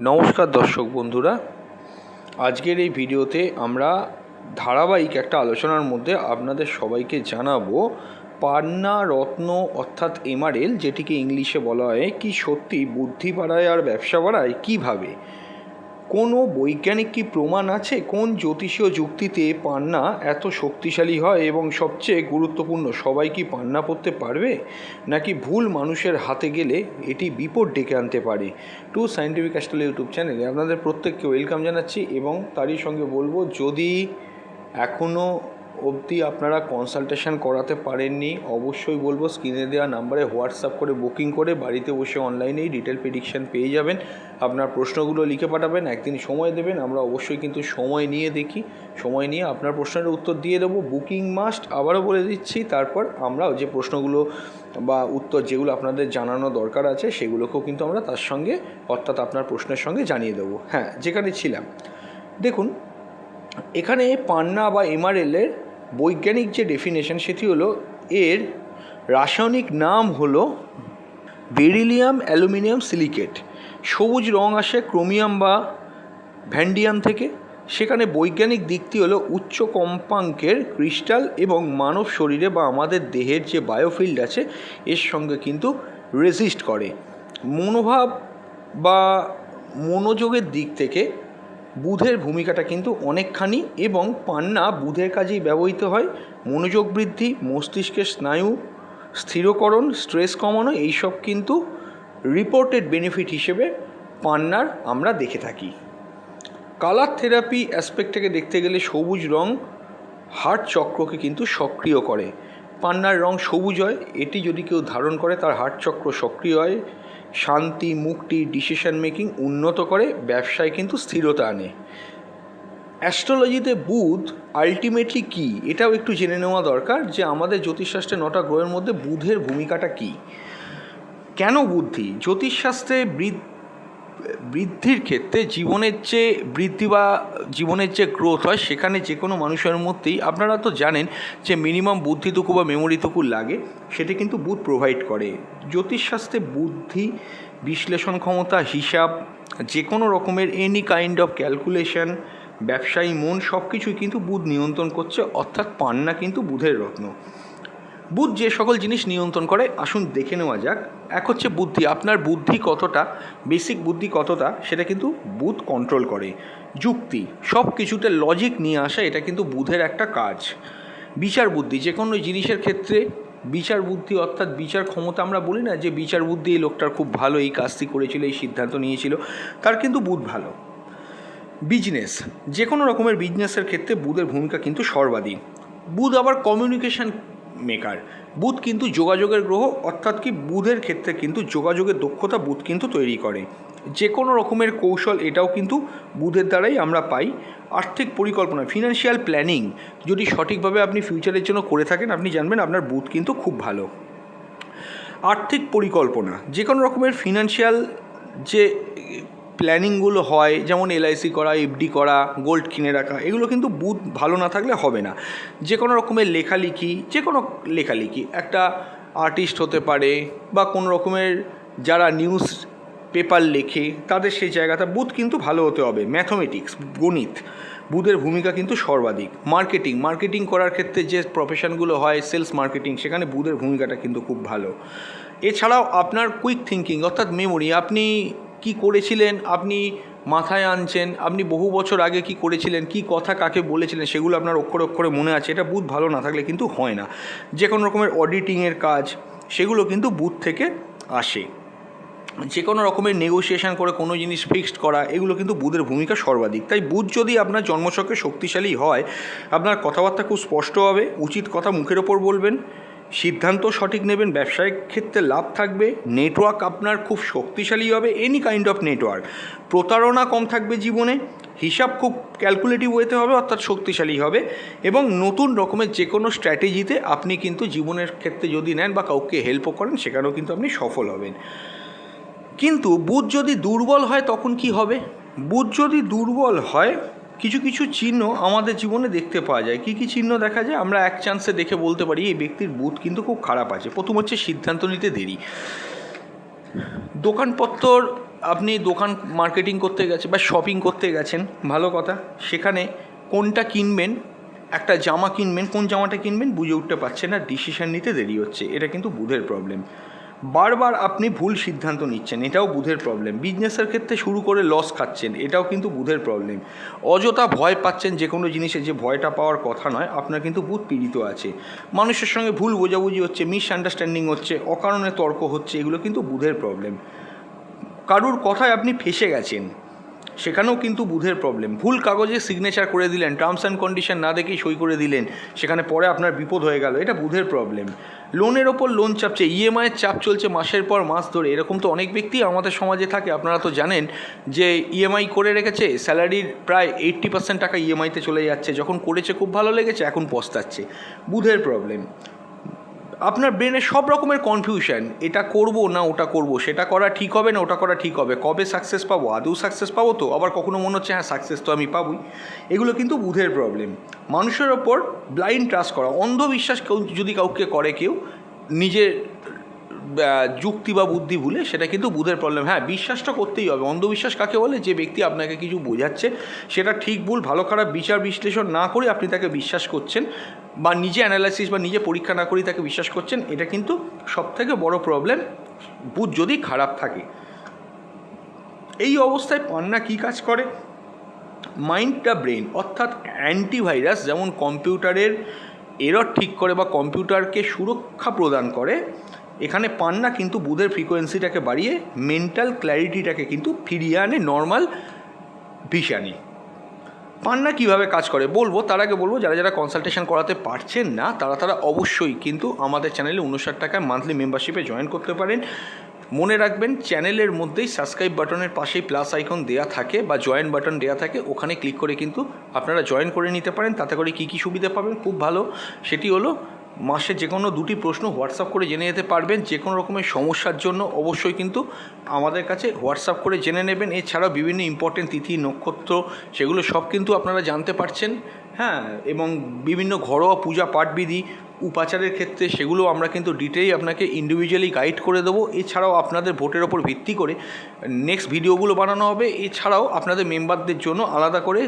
নমস্কার দর্শক বন্ধুরা। আজকের এই ভিডিওতে আমরা ধারাবাহিক একটা আলোচনার মধ্যে আপনাদের সবাইকে জানাব, পান্না রত্ন অর্থাৎ এমআরএল যেটিকে ইংলিশে বলা হয়, কি সত্যি বুদ্ধি বাড়ায় আর ব্যবসা বাড়ায়, কীভাবে? কোনো বৈজ্ঞানিক কি প্রমাণ আছে? কোন জ্যোতিষীয় যুক্তিতে পান্না এত শক্তিশালী হয় এবং সবচেয়ে গুরুত্বপূর্ণ, সবাই কি পান্না পড়তে পারবে? নাকি ভুল মানুষের হাতে গেলে এটি বিপদ ডেকে আনতে পারে? টু সায়েন্টিফিক অ্যাস্ট্রোল ইউটিউব চ্যানেলে আপনাদের প্রত্যেককে ওয়েলকাম জানাচ্ছি এবং তারই সঙ্গে বলব, যদি এখনও অবধি আপনারা কনসালটেশন করাতে পারেননি, অবশ্যই বলব স্ক্রিনে দেওয়া নাম্বারে হোয়াটসঅ্যাপ করে বুকিং করে বাড়িতে বসে অনলাইনেই ডিটেল প্রেডিকশন পেয়ে যাবেন। আপনার প্রশ্নগুলো লিখে পাঠাবেন, একদিন সময় দেবেন, আমরা অবশ্যই কিন্তু সময় নিয়ে দেখি। সময় নিয়ে আপনার প্রশ্নের উত্তর দিয়ে দেবো বুকিং মাস্ট আবারও বলে দিচ্ছি, তারপর আমরা যে প্রশ্নগুলো বা উত্তর যেগুলো আপনাদের জানানো দরকার আছে, সেগুলোকেও কিন্তু আমরা তার সঙ্গে, অর্থাৎ আপনার প্রশ্নের সঙ্গে জানিয়ে দেবো। হ্যাঁ যেখানে ছিলাম। দেখুন, এখানে পান্না বা এমআরএলের বৈজ্ঞানিক যে ডেফিনেশন সেটি হলো, এর রাসায়নিক নাম হলো বেরিলিয়াম অ্যালুমিনিয়াম সিলিকেট। সবুজ রং আসে ক্রোমিয়াম বা ভ্যান্ডিয়াম থেকে। সেখানে বৈজ্ঞানিক দিকটি হলো উচ্চ কম্পাঙ্কের ক্রিস্টাল এবং মানব শরীরে বা আমাদের দেহের যে বায়োফিল্ড আছে, এর সঙ্গে কিন্তু রেজিস্ট করে। মনোভাব বা মনোযোগের দিক থেকে বুধের ভূমিকাটা কিন্তু অনেকখানি এবং পান্না বুধের কাজেই ব্যবহৃত হয়। মনোযোগ বৃদ্ধি, মস্তিষ্কের স্নায়ু স্থিরকরণ স্ট্রেস কমানো, এইসব কিন্তু রিপোর্টেড বেনিফিট হিসেবে পান্নার আমরা দেখে থাকি। কালার থেরাপি অ্যাসপেক্ট থেকে দেখতে গেলে সবুজ রং হার্ট চক্রকে কিন্তু সক্রিয় করে। পান্নার রং সবুজ হয়, এটি যদি কেউ ধারণ করে তার হার্ট চক্র সক্রিয় হয়। শান্তি, মুক্তি ডিসিশন মেকিং উন্নত করে, ব্যবসায় কিন্তু স্থিরতা আনে। অ্যাস্ট্রোলজিতে বুধ আলটিমেটলি কী? এটাও একটু জেনে নেওয়া দরকার যে আমাদের জ্যোতিষশাস্ত্রে নটা গ্রহের মধ্যে বুধের ভূমিকাটা কী? কেন বুদ্ধি? জ্যোতিষশাস্ত্রে বৃদ্ধ বৃদ্ধির ক্ষেত্রে জীবনের যে বৃদ্ধি বা জীবনের যে গ্রোথ হয়, সেখানে যে কোনো মানুষের মধ্যেই আপনারা তো জানেন যে মিনিমাম বুদ্ধিটুকু বা মেমোরিটুকু লাগে, সেটা কিন্তু বুধ প্রোভাইড করে। জ্যোতিষশাস্ত্রে বুদ্ধি, বিশ্লেষণ ক্ষমতা, হিসাব, যে কোনো রকমের এনি কাইন্ড অফ ক্যালকুলেশন ব্যবসায়ী মন সব কিছুই কিন্তু বুধ নিয়ন্ত্রণ করছে, অর্থাৎ পান্না কিন্তু বুধের রত্ন। বুধ যে সকল জিনিস নিয়ন্ত্রণ করে, আসুন দেখে নেওয়া যাক। এক হচ্ছে বুদ্ধি, আপনার বুদ্ধি কতটা বেসিক বুদ্ধি কতটা, সেটা কিন্তু বুধ কন্ট্রোল করে। যুক্তি সব কিছুতে লজিক নিয়ে আসা, এটা কিন্তু বুধের একটা কাজ। বিচার বুদ্ধি, যে কোনো জিনিসের ক্ষেত্রে বিচার বুদ্ধি, অর্থাৎ বিচার ক্ষমতা, আমরা বলি না যে বিচার বুদ্ধি, এই লোকটার খুব ভালো, এই কাজটি করেছিল, এই সিদ্ধান্ত নিয়েছিল, তার কিন্তু বুধ ভালো। বিজনেস যে কোনো রকমের বিজনেসের ক্ষেত্রে বুধের ভূমিকা কিন্তু সর্বাধিক। বুধ আবার কমিউনিকেশন মেকার বুধ কিন্তু যোগাযোগের গ্রহ, অর্থাৎ কি বুধের ক্ষেত্রে কিন্তু যোগাযোগের দক্ষতা বুধ কিন্তু তৈরি করে। যে কোনো রকমের কৌশল এটাও কিন্তু বুধের দ্বারাই আমরা পাই। আর্থিক পরিকল্পনা ফিনান্সিয়াল প্ল্যানিং যদি সঠিকভাবে আপনি ফিউচারের জন্য করে থাকেন, আপনি জানবেন আপনার বুধ কিন্তু খুব ভালো। আর্থিক পরিকল্পনা, যে কোনো রকমের ফিনান্সিয়াল যে প্ল্যানিংগুলো হয়, যেমন এলআইসি করা এফডি করা গোল্ড কিনে রাখা, এগুলো কিন্তু বুধ ভালো না থাকলে হবে না। যে কোনো রকমের লেখালেখি, যে কোনো লেখালেখি, একটা আর্টিস্ট হতে পারে বা কোনো রকমের যারা নিউজ পেপার লেখে, তাদের সেই জায়গাটা বুধ কিন্তু ভালো হতে হবে। ম্যাথমেটিক্স গণিত বুধের ভূমিকা কিন্তু সর্বাধিক। মার্কেটিং মার্কেটিং করার ক্ষেত্রে যে প্রফেশনগুলো হয় সেলস মার্কেটিং সেখানে বুধের ভূমিকাটা কিন্তু খুব ভালো। এছাড়াও আপনার কুইক থিঙ্কিং অর্থাৎ মেমোরি আপনি কি করেছিলেন, আপনি মাথায় আনছেন, আপনি বহু বছর আগে কি করেছিলেন, কি কথা কাকে বলেছিলেন, সেগুলো আপনার অক্ষরে অক্ষরে মনে আছে, এটা বুধ ভালো না থাকলে কিন্তু হয় না। যে কোনো রকমের অডিটিংয়ের কাজ, সেগুলো কিন্তু বুধ থেকে আসে। যে কোনো রকমের নেগোসিয়েশন করে কোনো জিনিস ফিক্সড করা, এগুলো কিন্তু বুধের ভূমিকা সর্বাধিক। তাই বুধ যদি আপনার জন্মছকে শক্তিশালী হয়, আপনার কথাবার্তা খুব স্পষ্ট হবে, উচিত কথা মুখের ওপর বলবেন সিদ্ধান্ত সঠিক নেবেন, ব্যবসায়িক ক্ষেত্রে লাভ থাকবে নেটওয়ার্ক আপনার খুব শক্তিশালী হবে এনি কাইন্ড অফ নেটওয়ার্ক প্রতারণা কম থাকবে জীবনে, হিসাব খুব ক্যালকুলেটিভ ওয়েতে হবে, অর্থাৎ শক্তিশালী হবে, এবং নতুন রকমের যে কোনো স্ট্র্যাটেজিতে আপনি কিন্তু জীবনের ক্ষেত্রে যদি নেন বা কাউকে হেল্পও করেন, সেখানেও কিন্তু আপনি সফল হবেন। কিন্তু বুধ যদি দুর্বল হয়, তখন কি হবে? বুধ যদি দুর্বল হয় কিছু কিছু চিহ্ন আমাদের জীবনে দেখতে পাওয়া যায়। কী কী চিহ্ন দেখা যায়? আমরা এক চান্সে দেখে বলতে পারি, এই ব্যক্তির বুথ কিন্তু খুব খারাপ আছে। প্রথম হচ্ছে সিদ্ধান্ত নিতে দেরি। দোকানপত্র আপনি দোকান মার্কেটিং করতে গেছেন বা শপিং করতে গেছেন, ভালো কথা। সেখানে কোনটা কিনবেন, একটা জামা কিনবেন, কোন জামাটা কিনবেন, বুঝে উঠতে পারছেন না ডিসিশন নিতে দেরি হচ্ছে। এটা কিন্তু বুধের প্রবলেম বারবার আপনি ভুল সিদ্ধান্ত নিচ্ছেন, এটাও বুধের প্রবলেম বিজনেসের ক্ষেত্রে শুরু করে লস খাচ্ছেন, এটাও কিন্তু বুধের প্রবলেম অযথা ভয় পাচ্ছেন যে কোনো জিনিসে, যে ভয়টা পাওয়ার কথা নয়, আপনার কিন্তু বুধ পীড়িত আছে। মানুষের সঙ্গে ভুল বোঝাবুঝি হচ্ছে মিসআন্ডারস্ট্যান্ডিং হচ্ছে, অকারণে তর্ক হচ্ছে, এগুলো কিন্তু বুধের প্রবলেম কারুর কথায় আপনি ফেসে গেছেন। সেখানেও কিন্তু বুধের প্রবলেম ভুল কাগজে সিগনেচার করে দিলেন টার্মস অ্যান্ড কন্ডিশন না দেখেই সই করে দিলেন, সেখানে পরে আপনার বিপদ হয়ে গেল, এটা বুধের প্রবলেম লোনের ওপর লোন চাপছে ইএমআইয়ের চাপ চলছে মাসের পর মাস ধরে, এরকম তো অনেক ব্যক্তি আমাদের সমাজে থাকে, আপনারা তো জানেন যে ইএমআই করে রেখেছে স্যালারির প্রায় এইট্টি পার্সেন্ট টাকা ইএমআইতে চলে যাচ্ছে, যখন করেছে খুব ভালো লেগেছে, এখন পস্তাচ্ছে, বুধের প্রবলেম আপনার ব্রেনে সব রকমের কনফিউশন এটা করব না ওটা করব, সেটা করা ঠিক হবে না ওটা করা ঠিক হবে, কবে সাকসেস পাবো, আদৌ সাকসেস পাবো তো, আবার কখনো মনে হচ্ছে হ্যাঁ সাকসেস তো আমি পাবই। এগুলো কিন্তু বুধের প্রবলেম মানুষের ওপর ব্লাইন্ড ট্রাস্ট করা, অন্ধবিশ্বাস কেউ যদি কাউকে করে কেউ, নিজের যুক্তি বা বুদ্ধি ভুলে সেটা কিন্তু বুধের প্রবলেম হ্যাঁ বিশ্বাসটা করতেই হবে। অন্ধবিশ্বাস কাকে বলে? যে ব্যক্তি আপনাকে কিছু বোঝাচ্ছে, সেটা ঠিক ভুল, ভালো, খারাপ বিচার বিশ্লেষণ না করে আপনি তাকে বিশ্বাস করছেন বা নিজে অ্যানালাইসিস বা নিজে পরীক্ষা না করেই তাকে বিশ্বাস করছেন, এটা কিন্তু সবথেকে বড় প্রবলেম বুধ যদি খারাপ থাকে, এই অবস্থায় পান্না কী কাজ করে? মাইন্ডটা ব্রেন অর্থাৎ অ্যান্টিভাইরাস যেমন কম্পিউটারের এরর ঠিক করে বা কম্পিউটারকে সুরক্ষা প্রদান করে এখানে পান্না কিন্তু বুধের ফ্রিকোয়েন্সিটাকে বাড়িয়ে মেন্টাল ক্ল্যারিটিটাকে কিন্তু ফিরিয়ে আনে নর্মাল ভিশানে পান্না কীভাবে কাজ করে? বলব, তার আগে বলব, যারা যারা কনসালটেশন করাতে পারছেন না, তারা তারা অবশ্যই কিন্তু আমাদের চ্যানেলে উনষাট টাকায় মান্থলি মেম্বারশিপে জয়েন করতে পারেন। মনে রাখবেন চ্যানেলের মধ্যেই সাবস্ক্রাইব বাটনের পাশেই প্লাস আইকন দেয়া থাকে বা জয়েন বাটন দেয়া থাকে, ওখানে ক্লিক করে কিন্তু আপনারা জয়েন করে নিতে পারেন। তাতে করে কী কী সুবিধা পাবেন? খুব ভালো। সেটি হলো মাসে যে কোনো দুটি প্রশ্ন হোয়াটসঅ্যাপ করে জেনে যেতে পারবেন, যে কোনো রকমের সমস্যার জন্য অবশ্যই কিন্তু আমাদের কাছে হোয়াটসঅ্যাপ করে জেনে নেবেন। এছাড়াও বিভিন্ন ইম্পর্টেন্ট তিথি, নক্ষত্র, সেগুলো সব কিন্তু আপনারা জানতে পারছেন। হ্যাঁ এবং বিভিন্ন ঘরোয়া পূজা পাঠবিধি উপাচারের ক্ষেত্রে সেগুলো আমরা কিন্তু ডিটেইল আপনাকে ইন্ডিভিজুয়ালি গাইড করে দেবো। এছাড়াও আপনাদের ভোটের ওপর ভিত্তি করে নেক্সট ভিডিওগুলো বানানো হবে। এছাড়াও আপনাদের মেম্বারদের জন্য আলাদা করে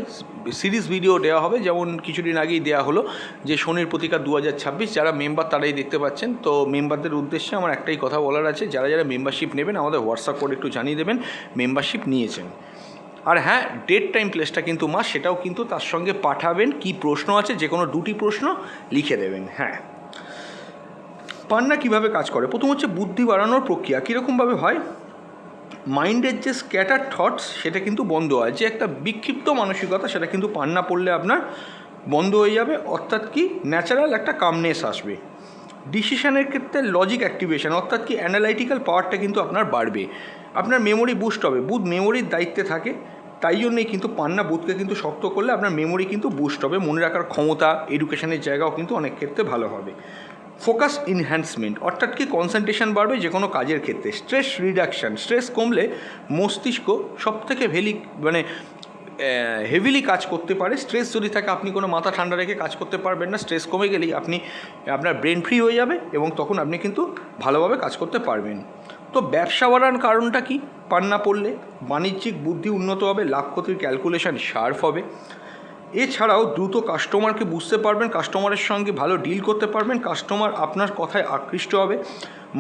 সিরিজ ভিডিও দেওয়া হবে। যেমন কিছুদিন আগেই দেওয়া হলো যে শনির প্রতিকার দু হাজার ছাব্বিশ। যারা মেম্বার তারাই দেখতে পাচ্ছেন। তো মেম্বারদের উদ্দেশ্যে আমার একটাই কথা বলার আছে। যারা যারা মেম্বারশিপ নেবেন, আমাদের হোয়াটসঅ্যাপ করে একটু জানিয়ে দেবেন। মেম্বারশিপ নিয়েছেন। আর হ্যাঁ ডেট টাইম প্লেসটা কিন্তু মা সেটাও কিন্তু তার সঙ্গে পাঠাবেন, কি প্রশ্ন আছে যে কোনো দুটি প্রশ্ন লিখে দেবেন হ্যাঁ। পান্না কীভাবে কাজ করে? প্রথম হচ্ছে বুদ্ধি বাড়ানোর প্রক্রিয়া, কীরকমভাবে হয়? মাইন্ডের যে স্ক্যাটার থটস সেটা কিন্তু বন্ধ হয়, যে একটা বিক্ষিপ্ত মানসিকতা, সেটা কিন্তু পান্না পড়লে আপনার বন্ধ হয়ে যাবে, অর্থাৎ কি ন্যাচারাল একটা কামনেস আসবে। ডিসিশানের ক্ষেত্রে লজিক অ্যাক্টিভেশন অর্থাৎ কি অ্যানালাইটিক্যাল পাওয়ারটা কিন্তু আপনার বাড়বে। আপনার মেমোরি বুস্ট হবে, বুধ মেমোরির দায়িত্বে থাকে তাই জন্যই কিন্তু পান্না বুথকে কিন্তু শক্ত করলে আপনার মেমোরি কিন্তু বুস্ট হবে। মনে রাখার ক্ষমতা এডুকেশনের জায়গাও কিন্তু অনেক ক্ষেত্রে ভালো হবে। ফোকাস ইনহ্যান্সমেন্ট অর্থাৎ কি কনসেন্ট্রেশন বাড়বে যে কোনো কাজের ক্ষেত্রে। স্ট্রেস রিডাকশান স্ট্রেস কমলে মস্তিষ্ক সব থেকে ভেলি মানে হেভিলি কাজ করতে পারে। স্ট্রেস যদি থাকে, আপনি কোনো মাথা ঠান্ডা রেখে কাজ করতে পারবেন না। স্ট্রেস কমে গেলেই আপনি, আপনার ব্রেন ফ্রি হয়ে যাবে এবং তখন আপনি কিন্তু ভালোভাবে কাজ করতে পারবেন। তো ব্যবসা বাড়ার কারণটা কি? পান্না পড়লে বাণিজ্যিক বুদ্ধি উন্নত হবে লাভ ক্ষতির ক্যালকুলেশন শার্প হবে। এছাড়াও দ্রুত কাস্টমারকে বুঝতে পারবেন কাস্টমারের সঙ্গে ভালো ডিল করতে পারবেন কাস্টমার আপনার কথায় আকৃষ্ট হবে।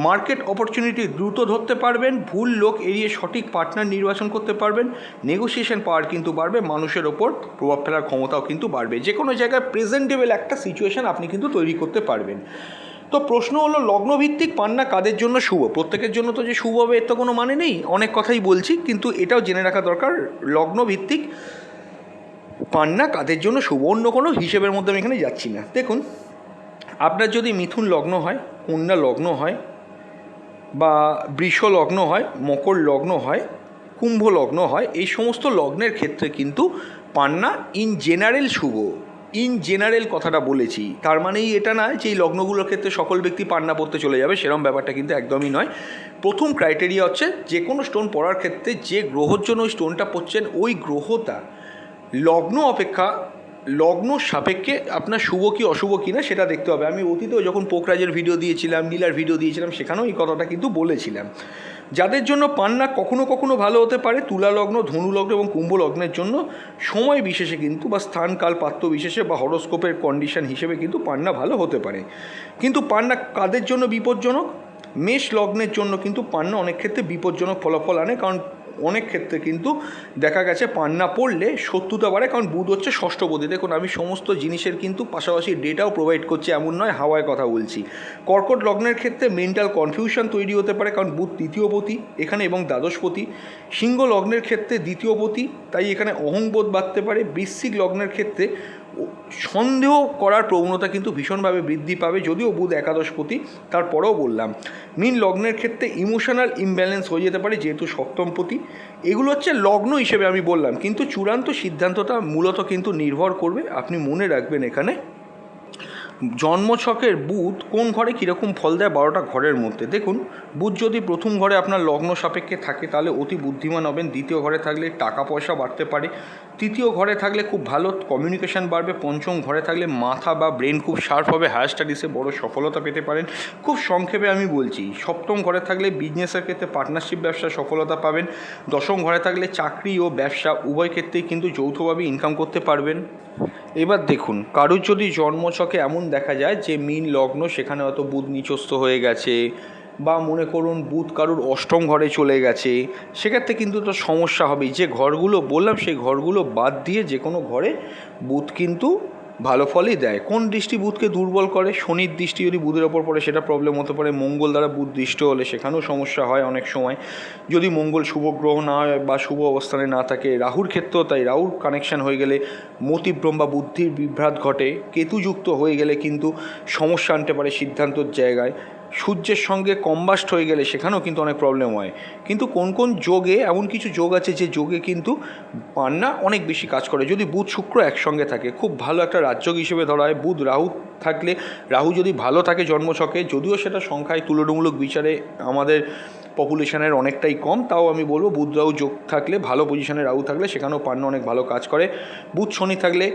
মার্কেট অপরচুনিটি দ্রুত ধরতে পারবেন, ভুল লোক এড়িয়ে সঠিক পার্টনার নির্বাচন করতে পারবেন। নেগোসিয়েশন পাওয়ার কিন্তু বাড়বে, মানুষের ওপর প্রভাব ফেলার ক্ষমতাও কিন্তু বাড়বে। যে কোনো জায়গায় প্রেজেন্টেবল একটা সিচুয়েশন আপনি কিন্তু তৈরি করতে পারবেন। তো প্রশ্ন হলো, লগ্নভিত্তিক পান্না কাদের জন্য শুভ? প্রত্যেকের জন্য তো যে শুভ হবে, এর তো কোনো মানে নেই। অনেক কথাই বলছি, কিন্তু এটাও জেনে রাখা দরকার, লগ্নভিত্তিক পান্না কাদের জন্য শুভ? অন্য কোনো হিসেবের মধ্যে আমি এখানে যাচ্ছি না। দেখুন, আপনার যদি মিথুন লগ্ন হয়, কন্যা লগ্ন হয়, বা বৃষ লগ্ন হয়, মকর লগ্ন হয়, কুম্ভ লগ্ন হয়, এই সমস্ত লগ্নের ক্ষেত্রে কিন্তু পান্না ইন জেনারেল শুভ। ইন জেনারেল কথাটা বলেছি, তার মানেই এটা না যে এই লগ্নগুলোর ক্ষেত্রে সকল ব্যক্তি পান্না পড়তে চলে যাবে সেরকম ব্যাপারটা কিন্তু একদমই নয়। প্রথম ক্রাইটেরিয়া হচ্ছে যে কোনো স্টোন পড়ার ক্ষেত্রে যে গ্রহর জন্য ওই স্টোনটা পড়ছেন, ওই গ্রহটা লগ্ন অপেক্ষা, লগ্ন সাপেক্ষে আপনার শুভ কি অশুভ কি না সেটা দেখতে হবে। আমি অতীতেও যখন পোকরাজের ভিডিও দিয়েছিলাম, নীলার ভিডিও দিয়েছিলাম, সেখানেও এই কথাটা কিন্তু বলেছিলাম। যাদের জন্য পান্না কখনো কখনো ভালো হতে পারে তুলা লগ্ন ধনু লগ্ন এবং কুম্ভ লগ্নের জন্য সময় বিশেষে কিন্তু বা স্থান কাল পাত্র বিশেষে বা হরস্কোপের কন্ডিশন হিসেবে কিন্তু পান্না ভালো হতে পারে। কিন্তু পান্না কাদের জন্য বিপজ্জনক? মেষ লগ্নের জন্য কিন্তু পান্না অনেক ক্ষেত্রে বিপজ্জনক ফলাফল আনে, কারণ অনেক ক্ষেত্রে কিন্তু দেখা গেছে পান্না পড়লে শত্রুতা বাড়ে, কারণ বুধ হচ্ছে ষষ্ঠপতি দেখুন, আমি সমস্ত জিনিসের কিন্তু পাশাপাশি ডেটাও প্রোভাইড করছি, এমন নয়, হাওয়ায় কথা বলছি। কর্কট লগ্নের ক্ষেত্রে মেন্টাল কনফিউশন তৈরি হতে পারে, কারণ বুধ তৃতীয়পতি এখানে এবং দ্বাদশপতি সিংহ লগ্নের ক্ষেত্রে দ্বিতীয়পতি তাই এখানে অহংবোধ বাড়তে পারে। বৃশ্চিক লগ্নের ক্ষেত্রে সন্দেহ করার প্রবণতা কিন্তু ভীষণভাবে বৃদ্ধি পাবে যদিও বুধ একাদশপতি, তারপরেও বললাম। মিন লগ্নের ক্ষেত্রে ইমোশনাল ইমব্যালেন্স হয়ে যেতে পারে, যেহেতু সপ্তমপতি। এগুলো হচ্ছে লগ্ন হিসেবে আমি বললাম, কিন্তু চূড়ান্ত সিদ্ধান্তটা মূলত কিন্তু নির্ভর করবে, আপনি মনে রাখবেন এখানে জন্মছকের বুধ কোন ঘরে কীরকম ফল দেয়? বারোটা ঘরের মধ্যে। দেখুন, বুধ যদি প্রথম ঘরে আপনার লগ্ন সাপেক্ষে থাকে, তাহলে অতি বুদ্ধিমান হবেন। দ্বিতীয় ঘরে থাকলে টাকা পয়সা বাড়তে পারে। তৃতীয় ঘরে থাকলে খুব ভালো কমিউনিকেশন বাড়বে। পঞ্চম ঘরে থাকলে মাথা বা ব্রেন খুব শার্প হবে। হায়ার স্টাডিসে বড় সফলতা পেতে পারেন। খুব সংক্ষেপে আমি বলছি, সপ্তম ঘরে থাকলে বিজনেসের ক্ষেত্রে পার্টনারশিপ ব্যবসা সফলতা পাবেন। দশম ঘরে থাকলে চাকরি ও ব্যবসা উভয় ক্ষেত্রেই কিন্তু যৌথভাবে ইনকাম করতে পারবেন। এবার দেখুন, কারুর যদি জন্মছকে এমন দেখা যায় যে মীন লগ্ন সেখানে হয়তো বুধ নিচস্থ হয়ে গেছে, বা মনে করুন বুধ কারুর অষ্টম ঘরে চলে গেছে, সেক্ষেত্রে কিন্তু তো সমস্যা হবেই। যে ঘরগুলো বললাম, সেই ঘরগুলো বাদ দিয়ে যে কোনো ঘরে বুধ কিন্তু ভালো ফলই দেয়। কোন দৃষ্টি বুধকে দুর্বল করে? শনির দৃষ্টি যদি বুধের ওপর পড়ে, সেটা প্রবলেম হতে পারে। মঙ্গল দ্বারা বুধ দৃষ্ট হলে সেখানেও সমস্যা হয় অনেক সময়। যদি মঙ্গল শুভ গ্রহ না হয় বা শুভ অবস্থানে না থাকে, রাহুর ক্ষেত্রেও তাই। রাহুর কানেকশন হয়ে গেলে মতিভ্রম বা বুদ্ধির বিভ্রাট ঘটে। কেতুযুক্ত হয়ে গেলে কিন্তু সমস্যা আনতে পারে সিদ্ধান্তর জায়গায়। সূর্যের সঙ্গে কম্বাস্ট হয়ে গেলে সেখানেও কিন্তু অনেক প্রবলেম হয়। কিন্তু কোন কোন যোগে, এমন কিছু যোগ আছে যে যোগে কিন্তু পান্না অনেক বেশি কাজ করে। যদি বুধ শুক্র একসঙ্গে থাকে, খুব ভালো একটা রাজ্যক হিসেবে ধরা হয়। বুধ রাহু থাকলে, রাহু যদি ভালো থাকে জন্মছকে, যদিও সেটা সংখ্যায় তুলনামূলক বিচারে আমাদের পপুলেশনের অনেকটাই কম, তাও আমি বলব বুধ রাহু যোগ থাকলে, ভালো পজিশনে রাহু থাকলে সেখানেও পান্না অনেক ভালো কাজ করে। বুধ শনি থাকলে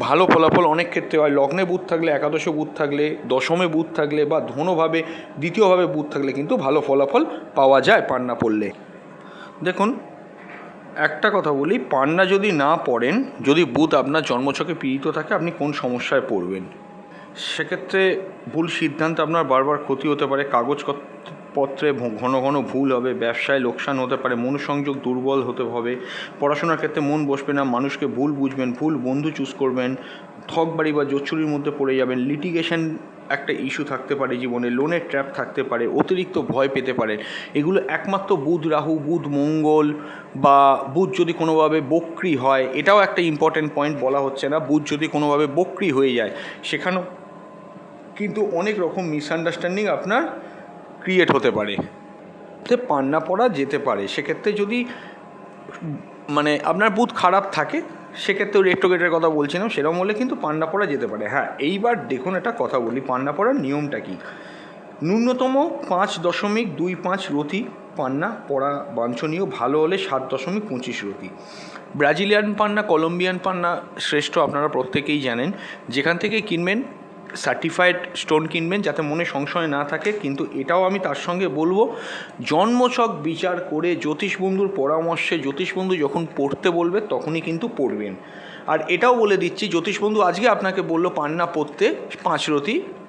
ভালো ফলাফল অনেক ক্ষেত্রে হয়। লগ্নে বুধ থাকলে, একাদশে বুধ থাকলে, দশমে বুধ থাকলে বা ধনভাবে, দ্বিতীয়ভাবে বুধ থাকলে কিন্তু ভালো ফলাফল পাওয়া যায় পান্না পড়লে। দেখুন, একটা কথা বলি, পান্না যদি না পড়েন, যদি বুধ আপনার জন্মছকে পীড়িত থাকে, আপনি কোন সমস্যায় পড়বেন? সেক্ষেত্রে ভুল সিদ্ধান্ত আপনার বারবার ক্ষতি হতে পারে কাগজ পত্রে ঘন ঘন ভুল হবে, ব্যবসায় লোকসান হতে পারে, মনোসংযোগ দুর্বল হতে হবে, পড়াশোনার ক্ষেত্রে মন বসবে না, মানুষকে ভুল বুঝবেন, ভুল বন্ধু চুজ করবেন ঠক বাড়ি বা জোচ্চুরির মধ্যে পড়ে যাবেন লিটিগেশন একটা ইস্যু থাকতে পারে জীবনে লোনের ট্র্যাপ থাকতে পারে, অতিরিক্ত ভয় পেতে পারে। এগুলো একমাত্র বুধ, রাহু, বুধ, মঙ্গল বা বুধ যদি কোনোভাবে বক্রি হয়, এটাও একটা ইম্পর্টেন্ট পয়েন্ট বলা হচ্ছে না, বুধ যদি কোনোভাবে বক্রি হয়ে যায়, সেখানেও কিন্তু অনেক রকম মিসআন্ডারস্ট্যান্ডিং আপনার ক্রিয়েট হতে পারে। তে পান্না পড়া যেতে পারে। সেক্ষেত্রে যদি মানে আপনার বুথ খারাপ থাকে সেক্ষেত্রে রেট্রোগেটের কথা বলছিলাম সেরকম হলে কিন্তু পান্না পড়া যেতে পারে। হ্যাঁ এইবার দেখুন একটা কথা বলি, পান্না পড়ার নিয়মটা কী? ন্যূনতম পাঁচ দশমিক দুই পাঁচ রতি পান্না পড়া বাঞ্ছনীয়, ভালো হলে সাত দশমিক পঁচিশ রতি। ব্রাজিলিয়ান পান্না, কলম্বিয়ান পান্না শ্রেষ্ঠ আপনারা প্রত্যেকেই জানেন। যেখান থেকে কিনবেন সার্টিফাইড স্টোন কিনবেন যাতে মনে সংশয় না থাকে, কিন্তু এটাও আমি তার সঙ্গে বলব। জন্মছক বিচার করে জ্যোতিষবন্ধুর পরামর্শে জ্যোতিষবন্ধু যখন পড়তে বলবে, তখনই কিন্তু পড়বেন। আর এটাও বলে দিচ্ছি, জ্যোতিষ বন্ধু আজকে আপনাকে বলল পান্না পড়তে পাঁচ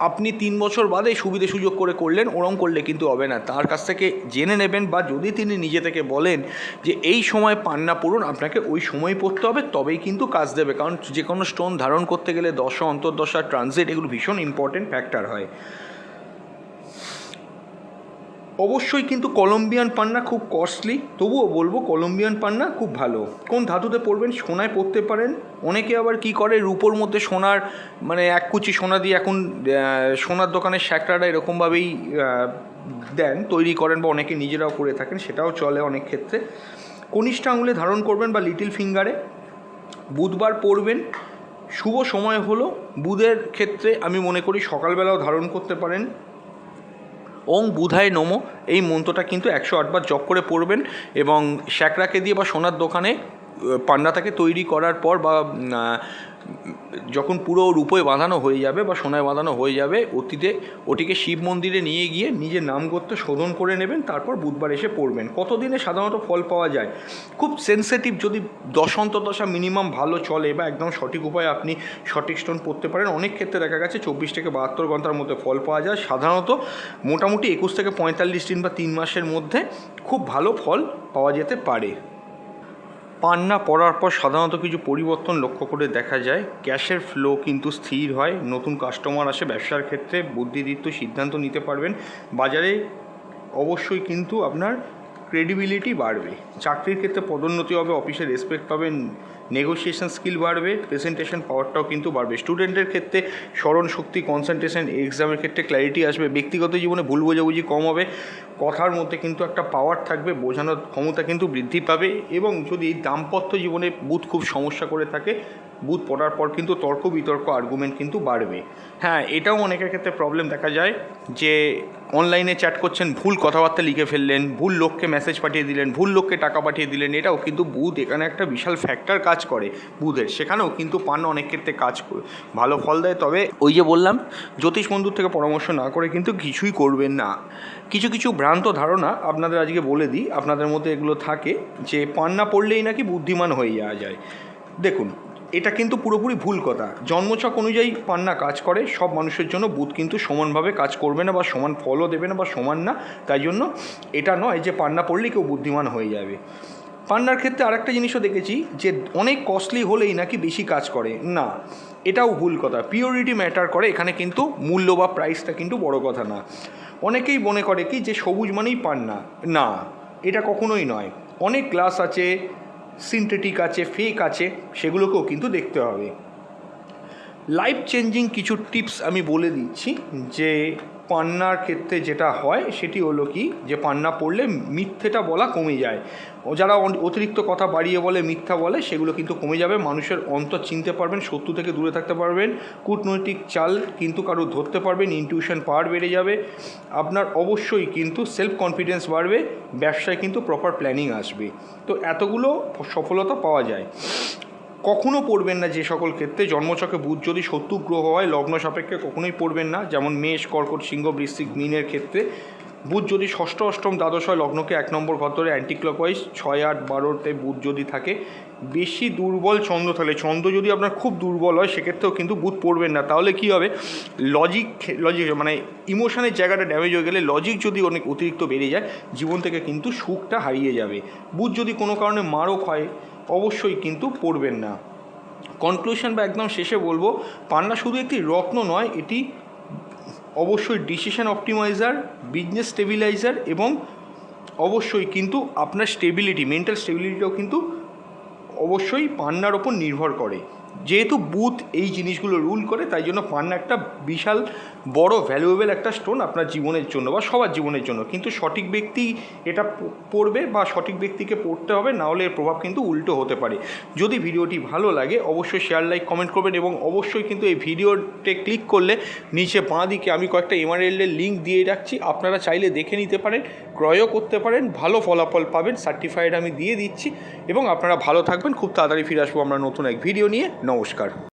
আপনি তিন বছর বাদে সুবিধে সুযোগ করে করলেন, ওরম করলে কিন্তু হবে না। তার কাছ থেকে জেনে নেবেন বা যদি তিনি নিজে থেকে বলেন যে এই সময় পান্না পড়ুন, আপনাকে ওই সময় পড়তে হবে, তবেই কিন্তু কাজ দেবে। কারণ যে কোনো স্টোন ধারণ করতে গেলে দশা, অন্তর্দশা ট্রানজিট এগুলো ভীষণ ইম্পর্টেন্ট ফ্যাক্টর হয়। অবশ্যই কিন্তু কলম্বিয়ান পান্না খুব কস্টলি তবুও বলব কলম্বিয়ান পান্না খুব ভালো। কোন ধাতুতে পড়বেন সোনায় পড়তে পারেন। অনেকে আবার কি করে, রূপোর মধ্যে সোনার মানে এক কুচি সোনা দিয়ে এখন সোনার দোকানের শ্যাকরাটা এরকমভাবেই দেন, তৈরি করেন বা অনেকে নিজেরাও করে থাকেন, সেটাও চলে অনেক ক্ষেত্রে। কনিষ্ঠ আঙুলে ধারণ করবেন বা লিটিল ফিঙ্গারে বুধবার পড়বেন শুভ সময় হলো। বুধের ক্ষেত্রে আমি মনে করি সকালবেলাও ধারণ করতে পারেন। ওং বুধায় নমো। এই মন্ত্রটা কিন্তু একশো আটবার জপ করে পড়বেন এবং শ্যাকরাকে দিয়ে বা সোনার দোকানে পান্ডাটাকে তৈরি করার পর বা যখন পুরো রূপোয় বাঁধানো হয়ে যাবে বা সোনায় বাঁধানো হয়ে যাবে, অতীতে ওটিকে শিব মন্দিরে নিয়ে গিয়ে নিজের নাম করতে শোধন করে নেবেন, তারপর বুধবার এসে পড়বেন। কতদিনে সাধারণত ফল পাওয়া যায়? খুব সেন্সিটিভ যদি দশা মিনিমাম ভালো চলে বা একদম সঠিক উপায়ে আপনি সঠিক স্টোন পড়তে পারেন, অনেক ক্ষেত্রে দেখা গেছে চব্বিশ থেকে বাহাত্তর ঘণ্টার মধ্যে ফল পাওয়া যায়। সাধারণত মোটামুটি একুশ থেকে পঁয়তাল্লিশ দিন বা তিন মাসের মধ্যে খুব ভালো ফল পাওয়া যেতে পারে। পান্না পড়ার পর সাধারণত কিছু পরিবর্তন লক্ষ্য করে দেখা যায়। ক্যাশের ফ্লো কিন্তু স্থির হয়। নতুন কাস্টমার আসে ব্যবসার ক্ষেত্রে, বুদ্ধিদীপ্ত সিদ্ধান্ত নিতে পারবেন। বাজারে অবশ্যই কিন্তু আপনার ক্রেডিবিলিটি বাড়বে। চাকরির ক্ষেত্রে পদোন্নতি হবে, অফিসে রেসপেক্ট পাবেন নেগোসিয়েশন স্কিল বাড়বে প্রেজেন্টেশন পাওয়ারটাও কিন্তু বাড়বে। স্টুডেন্টের ক্ষেত্রে স্মরণ শক্তি কনসেন্ট্রেশন এক্সামের ক্ষেত্রে ক্ল্যারিটি আসবে। ব্যক্তিগত জীবনে ভুল বোঝাবুঝি কম হবে। কথার মধ্যে কিন্তু একটা পাওয়ার থাকবে, বোঝানোর ক্ষমতা কিন্তু বৃদ্ধি পাবে এবং যদি দাম্পত্য জীবনে বুধ খুব সমস্যা করে থাকে বুথ পড়ার পর কিন্তু তর্ক বিতর্ক আর্গুমেন্ট কিন্তু বাড়বে। হ্যাঁ এটাও অনেকের ক্ষেত্রে প্রবলেম দেখা যায় যে অনলাইনে চ্যাট করছেন, ভুল কথাবার্তা লিখে ফেললেন, ভুল লোককে মেসেজ পাঠিয়ে দিলেন, ভুল লোককে টাকা পাঠিয়ে দিলেন, এটাও কিন্তু বুথ এখানে একটা বিশাল ফ্যাক্টর কাজ করে, বুধের। সেখানেও কিন্তু পান অনেক ক্ষেত্রে কাজ ভালো ফল দেয়। তবে ওই যে বললাম, জ্যোতিষ বন্ধুর থেকে পরামর্শ না করে কিন্তু কিছুই করবেন না। কিছু কিছু ভ্রান্ত ধারণা আপনাদের আজকে বলে দিই। আপনাদের মধ্যে এগুলো থাকে যে পান না পড়লেই নাকি বুদ্ধিমান হয়ে যাওয়া যায়। দেখুন, এটা কিন্তু পুরোপুরি ভুল কথা। জন্মছক অনুযায়ী পান্না কাজ করে, সব মানুষের জন্য বুধ কিন্তু সমানভাবে কাজ করবে না বা সমান ফলও দেবে না বা সমান না। তাই জন্য এটা নয় যে পান্না পড়লেই কেউ বুদ্ধিমান হয়ে যাবে। পান্নার ক্ষেত্রে আরেকটা জিনিসও দেখেছি যে অনেক কস্টলি হলেই নাকি বেশি কাজ করে। না, এটাও ভুল কথা। পিওরিটি ম্যাটার করে, এখানে কিন্তু মূল্য বা প্রাইসটা কিন্তু বড় কথা না। অনেকেই মনে করে কি যে সবুজ মানেই পান্না। না, এটা কখনোই নয়। অনেক গ্লাস আছে সিনথেটিক আছে ফেক আছে, সেগুলোকেও কিন্তু দেখতে হবে। লাইফ চেঞ্জিং কিছু টিপস আমি বলে দিচ্ছি যে পান্নার ক্ষেত্রে যেটা হয়, সেটি হলো কি যে পান্না পড়লে মিথ্যেটা বলা কমে যায়। যারা অতিরিক্ত কথা বাড়িয়ে বলে, মিথ্যা বলে, সেগুলো কিন্তু কমে যাবে। মানুষের অন্তর চিনতে পারবেন, শত্রু থেকে দূরে থাকতে পারবেন। কূটনৈতিক চাল কিন্তু কারও ধরতে পারবেন ইনটিউশন পাওয়ার বেড়ে যাবে। আপনার অবশ্যই কিন্তু সেলফ কনফিডেন্স বাড়বে, ব্যবসায় কিন্তু প্রপার প্ল্যানিং আসবে। তো এতগুলো সফলতা পাওয়া যায়। কখনো পড়বেন না যে সকল ক্ষেত্রে। জন্মছকে বুধ যদি শত্রু গ্রহ হয়, লগ্ন সাপেক্ষে কখনোই পড়বেন না। যেমন মেষ, কর্কট, সিংহ, বৃশ্চিক, মিনের ক্ষেত্রে। বুধ যদি ষষ্ঠ, অষ্টম দ্বাদশ হয়, লগ্নকে এক নম্বর ঘর ধরে অ্যান্টি ক্লকওয়াইজ ছয়, আট বারোতে বুধ যদি থাকে, বেশি দুর্বল চন্দ্র তাহলে চন্দ্র যদি আপনার খুব দুর্বল হয়, সেক্ষেত্রেও কিন্তু বুধ পড়বেন না। তাহলে কী হবে? লজিক লজিক মানে ইমোশনের জায়গাটা ড্যামেজ হয়ে গেলে লজিক যদি অনেক অতিরিক্ত বেড়ে যায়, জীবন থেকে কিন্তু সুখটা হারিয়ে যাবে। বুধ যদি কোনো কারণে মারক হয় অবশ্যই কিন্তু পড়বেন না। কনক্লুশন বা একদম শেষে বলব, পান্না শুধু একটি রত্ন নয়, এটি অবশ্যই ডিসিশন অপটিমাইজার বিজনেস স্টেবিলাইজার এবং অবশ্যই কিন্তু আপনার স্টেবিলিটি মেন্টাল স্টেবিলিটিও কিন্তু অবশ্যই পান্নার ওপর নির্ভর করে। যেহেতু বুথ এই জিনিসগুলো রুল করে, তাই জন্য পান্না একটা বিশাল বড় ভ্যালুয়েবল একটা স্টোন আপনার জীবনের জন্য বা সবার জীবনের জন্য। কিন্তু সঠিক ব্যক্তি এটা পড়বে বা সঠিক ব্যক্তিকে পড়তে হবে, না হলে এর প্রভাব কিন্তু উল্টো হতে পারে। যদি ভিডিওটি ভালো লাগে, অবশ্যই শেয়ার লাইক কমেন্ট করবেন এবং অবশ্যই কিন্তু এই ভিডিওতে ক্লিক করলে নিচে বাঁ দিকে আমি কয়েকটা এমআরএলের লিঙ্ক দিয়ে রাখছি। আপনারা চাইলে দেখে নিতে পারেন, ক্রয়ও করতে পারেন, ভালো ফলাফল পাবেন সার্টিফাইড আমি দিয়ে দিচ্ছি। এবং আপনারা ভালো থাকবেন, খুব তাড়াতাড়ি ফিরে আসব আমরা নতুন এক ভিডিও নিয়ে। নমস্কার।